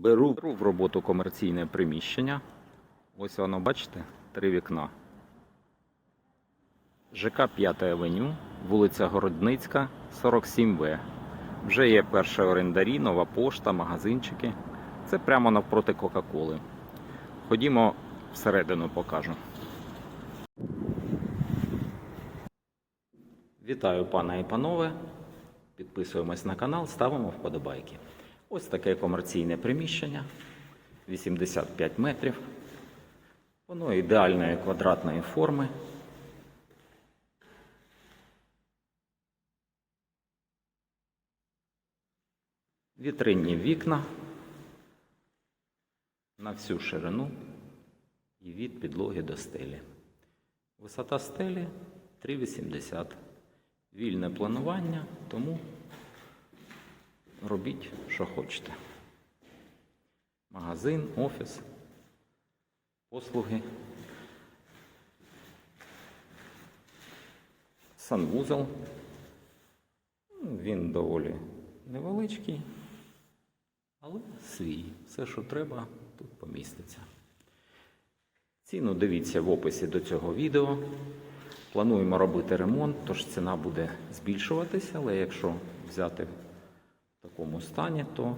Беру в роботу комерційне приміщення. Ось воно, бачите, три вікна. ЖК 5 авеню, вулиця Городницька, 47В. Вже є перші орендарі, нова пошта, магазинчики. Це прямо навпроти Кока-Коли. Ходімо всередину покажу. Вітаю пана і панове. Підписуємось на канал, ставимо вподобайки. Ось таке комерційне приміщення 85 метрів. Воно ідеальної квадратної форми. Вітринні вікна на всю ширину і від підлоги до стелі. Висота стелі 3,80. Вільне планування, тому робіть, що хочете. Магазин, офіс, послуги, санвузол. Він доволі невеличкий, але свій. Все, що треба, тут поміститься. Ціну дивіться в описі до цього відео. Плануємо робити ремонт, тож ціна буде збільшуватися, але якщо взяти в такому стані, то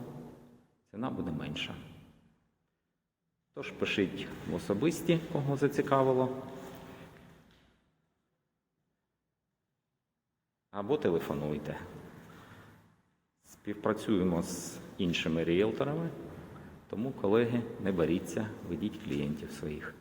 ціна буде менша. Тож пишіть в особисті, кого зацікавило. Або телефонуйте. Співпрацюємо з іншими ріелторами, тому, колеги, не боріться, ведіть клієнтів своїх.